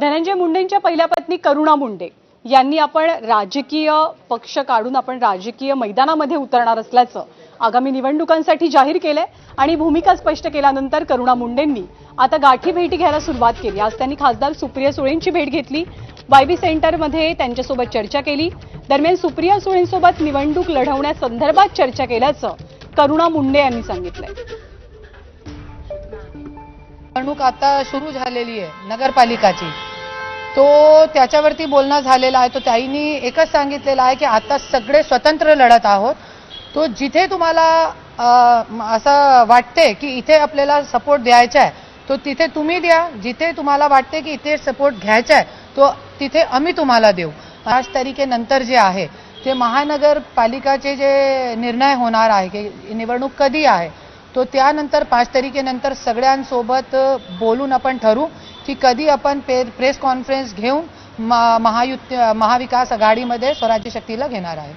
धनंजय मुंडेंच्या पहिल्या पत्नी करुणा मुंडे यांनी आपण राजकीय पक्ष काढून आपण राजकीय मैदानामध्ये उतरणार असल्याचं आगामी निवडणुकांसाठी जाहीर केलंय आणि भूमिका स्पष्ट केल्यानंतर करुणा मुंडेंनी आता गाठी भेटी घ्यायला सुरुवात केली. आज त्यांनी खासदार सुप्रिया सुळेंची भेट घेतली. वायबी सेंटरमध्ये त्यांच्यासोबत चर्चा केली. दरम्यान सुप्रिया सुळेंसोबत निवडणूक लढवण्यासंदर्भात चर्चा केल्याचं करुणा मुंडे यांनी सांगितलंय. निवडणूक आता सुरू झालेली आहे. नगरपालिकाची. तो त्याच्यावरती बोलणं झालेलं आहे. तो ताईंनी एकच सांगितलेलं आहे की आता सगळे स्वतंत्र लढत आहोत. तो जिथे तुम्हाला असं वाटते की इथे आपल्याला सपोर्ट द्यायचा आहे तो तिथे तुम्ही द्या. जिथे तुम्हाला वाटते की इथे सपोर्ट घ्यायचा आहे तो तिथे आम्ही तुम्हाला देऊ. पाच तारखेनंतर जे आहे ते महानगरपालिकाचे जे निर्णय होणार आहे की निवडणूक कधी आहे तो त्यानंतर पाच तारखेनंतर सगळ्यांसोबत बोलून आपण ठरू की कधी आपण पे प्रेस कॉन्फरन्स घेऊन म- महायुत महाविकास आघाडीमध्ये स्वराज्य शक्तीला घेणार आहे.